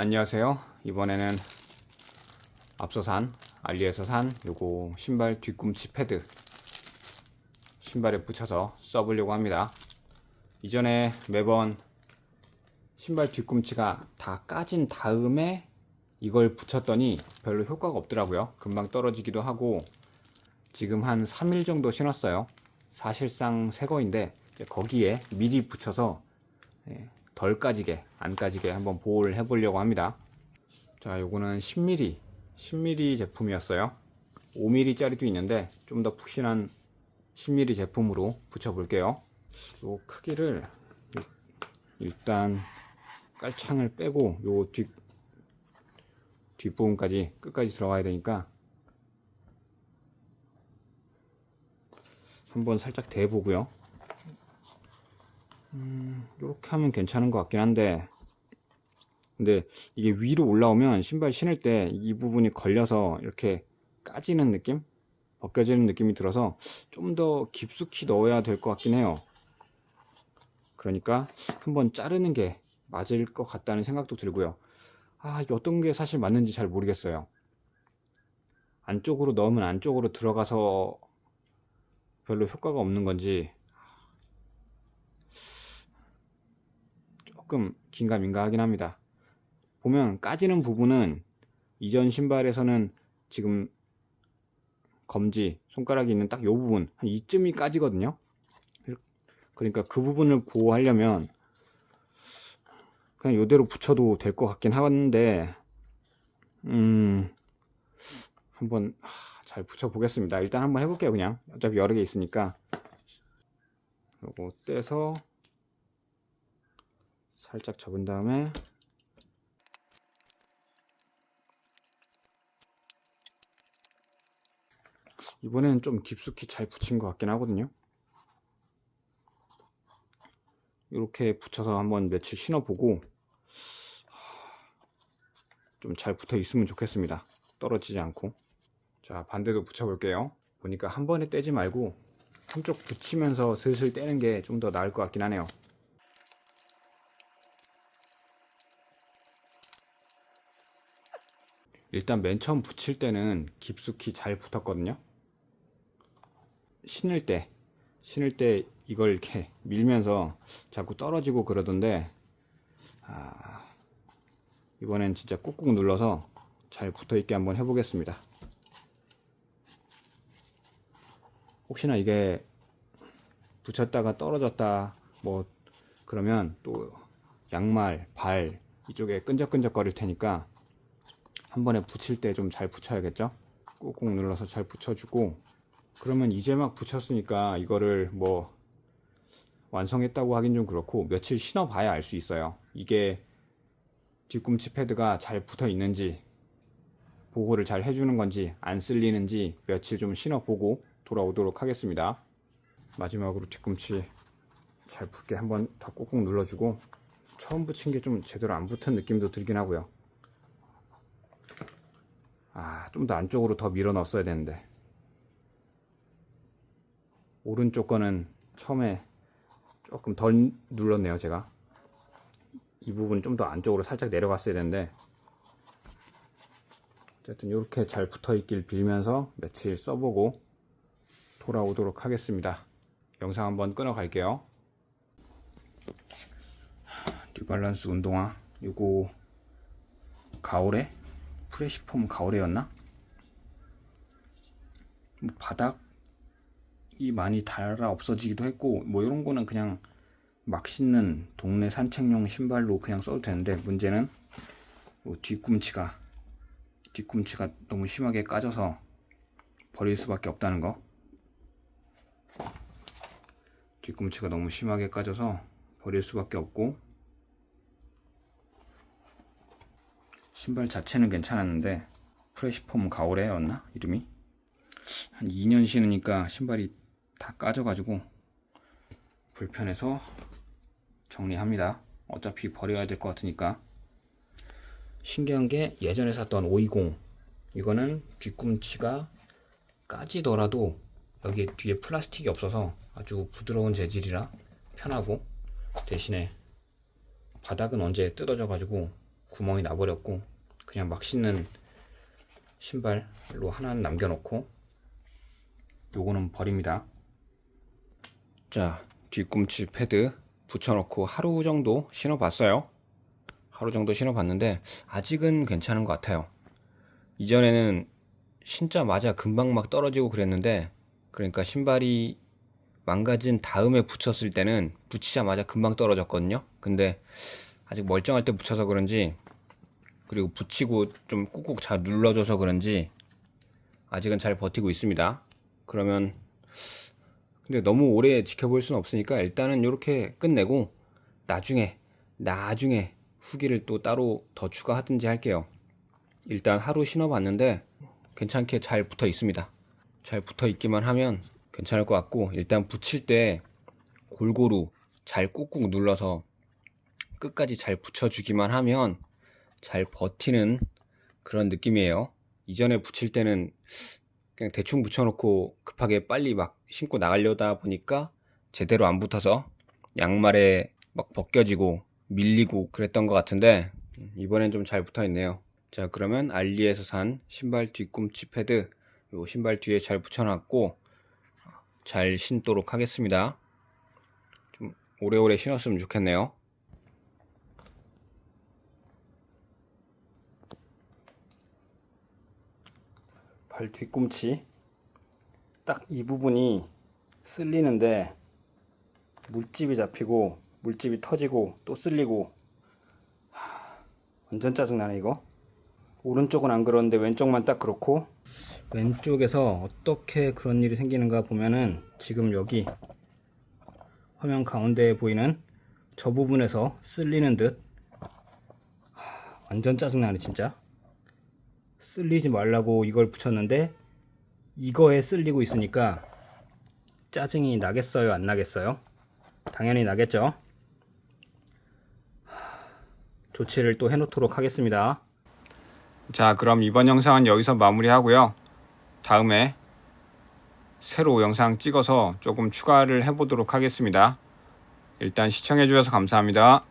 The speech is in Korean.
안녕하세요. 이번에는 앞서 산 알리에서 산 요거 신발 뒤꿈치 패드 신발에 붙여서 써보려고 합니다. 이전에 매번 신발 뒤꿈치가 다 까진 다음에 이걸 붙였더니 별로 효과가 없더라고요. 금방 떨어지기도 하고 지금 한 3일 정도 신었어요. 사실상 새 거인데 이제 거기에 미리 붙여서 예, 덜 까지게 안 까지게 한번 보호를 해보려고 합니다. 자, 요거는 10mm 10mm 제품이었어요. 5mm짜리도 있는데 좀 더 푹신한 10mm 제품으로 붙여 볼게요. 요 크기를 일- 일단 깔창을 빼고 요 뒷, 뒷부분까지 끝까지 들어가야 되니까 한번 살짝 대보고요. 이렇게 하면 괜찮은 것 같긴 한데. 근데 이게 위로 올라오면 신발 신을 때 이 부분이 걸려서 이렇게 까지는 느낌? 벗겨지는 느낌이 들어서 좀 더 깊숙이 넣어야 될 것 같긴 해요. 그러니까 한번 자르는 게 맞을 것 같다는 생각도 들고요. 아 이게 어떤 게 사실 맞는지 잘 모르겠어요. 안쪽으로 넣으면 안쪽으로 들어가서 별로 효과가 없는 건지 조금 긴가민가 하긴 합니다. 보면 까지는 부분은 이전 신발에서는 지금 검지, 손가락이 있는 딱 요 부분, 한 이쯤이 까지거든요. 그러니까 그 부분을 보호하려면 그냥 요대로 붙여도 될 것 같긴 하는데, 음, 한번 하, 잘 붙여 보겠습니다. 일단 한번 해볼게요, 그냥. 어차피 여러 개 있으니까. 요거 떼서 살짝 접은 다음에 이번에는 좀 깊숙이 잘 붙인 것 같긴 하거든요. 이렇게 붙여서 한번 며칠 신어보고 좀 잘 붙어 있으면 좋겠습니다. 떨어지지 않고. 자 반대도 붙여볼게요. 보니까 한 번에 떼지 말고 한쪽 붙이면서 슬슬 떼는 게 좀 더 나을 것 같긴 하네요 일단 맨 처음 붙일 때는 깊숙이 잘 붙었거든요. 신을 때, 신을 때 이걸 이렇게 밀면서 자꾸 떨어지고 그러던데, 아, 이번엔 진짜 꾹꾹 눌러서 잘 붙어 있게 한번 해보겠습니다. 혹시나 이게 붙였다가 떨어졌다, 뭐, 그러면 또 양말, 발, 이쪽에 끈적끈적 거릴 테니까 한 번에 붙일 때 좀 잘 붙여야겠죠? 꾹꾹 눌러서 잘 붙여주고 그러면 이제 막 붙였으니까 이거를 뭐 완성했다고 하긴 좀 그렇고 며칠 신어봐야 알 수 있어요. 이게 뒤꿈치 패드가 잘 붙어 있는지 보호를 잘 해주는 건지 안 쓸리는지 며칠 좀 신어보고 돌아오도록 하겠습니다. 마지막으로 뒤꿈치 잘 붙게 한번 더 꾹꾹 눌러주고 처음 붙인 게 좀 제대로 안 붙은 느낌도 들긴 하고요. 아, 좀 더 안쪽으로 더 밀어 넣었어야 되는데. 오른쪽 거는 처음에 조금 덜 눌렀네요, 제가. 이 부분 좀 더 안쪽으로 살짝 내려갔어야 되는데. 어쨌든 이렇게 잘 붙어 있길 빌면서 며칠 써보고 돌아오도록 하겠습니다. 영상 한번 끊어 갈게요. 뉴발란스 운동화 요거 가오레 프레시폼 가오레였나? 뭐 바닥이 많이 닳아 없어지기도 했고 뭐 이런 거는 그냥 막 신는 동네 산책용 신발로 그냥 써도 되는데 문제는 뭐 뒤꿈치가 뒤꿈치가 너무 심하게 까져서 버릴 수밖에 없다는 거 뒤꿈치가 너무 심하게 까져서 버릴 수밖에 없고 신발 자체는 괜찮았는데 프레시폼 가오레였나? 이름이? 한 2년 신으니까 신발이 다 까져가지고 불편해서 정리합니다. 어차피 버려야 될 것 같으니까. 신기한 게 예전에 샀던 520 이거는 뒤꿈치가 까지더라도 여기 뒤에 플라스틱이 없어서 아주 부드러운 재질이라 편하고 대신에 바닥은 언제 뜯어져 가지고 구멍이 나버렸고 그냥 막 신는 신발로 하나는 남겨놓고 요거는 버립니다. 자 뒤꿈치 패드 붙여놓고 하루 정도 신어봤어요. 하루 정도 신어봤는데 아직은 괜찮은 것 같아요. 이전에는 신자마자 금방 막 떨어지고 그랬는데 그러니까 신발이 망가진 다음에 붙였을 때는 붙이자마자 금방 떨어졌거든요. 근데 아직 멀쩡할 때 붙여서 그런지 그리고 붙이고 좀 꾹꾹 잘 눌러줘서 그런지 아직은 잘 버티고 있습니다. 그러면 근데 너무 오래 지켜볼 수는 없으니까 일단은 이렇게 끝내고 나중에 나중에 후기를 또 따로 더 추가하든지 할게요. 일단 하루 신어봤는데 괜찮게 잘 붙어 있습니다. 잘 붙어 있기만 하면 괜찮을 것 같고 일단 붙일 때 골고루 잘 꾹꾹 눌러서 끝까지 잘 붙여주기만 하면 잘 버티는 그런 느낌이에요. 이전에 붙일 때는 그냥 대충 붙여놓고 급하게 빨리 막 신고 나가려다 보니까 제대로 안 붙어서 양말에 막 벗겨지고 밀리고 그랬던 것 같은데 이번엔 좀 잘 붙어 있네요. 자 그러면 알리에서 산 신발 뒤꿈치 패드 요 신발 뒤에 잘 붙여놨고 잘 신도록 하겠습니다. 좀 오래오래 신었으면 좋겠네요. 발 뒤꿈치 딱 이 부분이 쓸리는데 물집이 잡히고 물집이 터지고 또 쓸리고 하, 완전 짜증나네 이거. 오른쪽은 안 그러는데 왼쪽만 딱 그렇고 왼쪽에서 어떻게 그런 일이 생기는가 보면은 지금 여기 화면 가운데에 보이는 저 부분에서 쓸리는 듯. 하, 완전 짜증나네 진짜 쓸리지 말라고 이걸 붙였는데 이거에 쓸리고 있으니까 짜증이 나겠어요? 안 나겠어요? 당연히 나겠죠? 하, 조치를 또 해놓도록 하겠습니다. 자 그럼 이번 영상은 여기서 마무리하고요. 다음에 새로 영상 찍어서 조금 추가를 해보도록 하겠습니다. 일단 시청해주셔서 감사합니다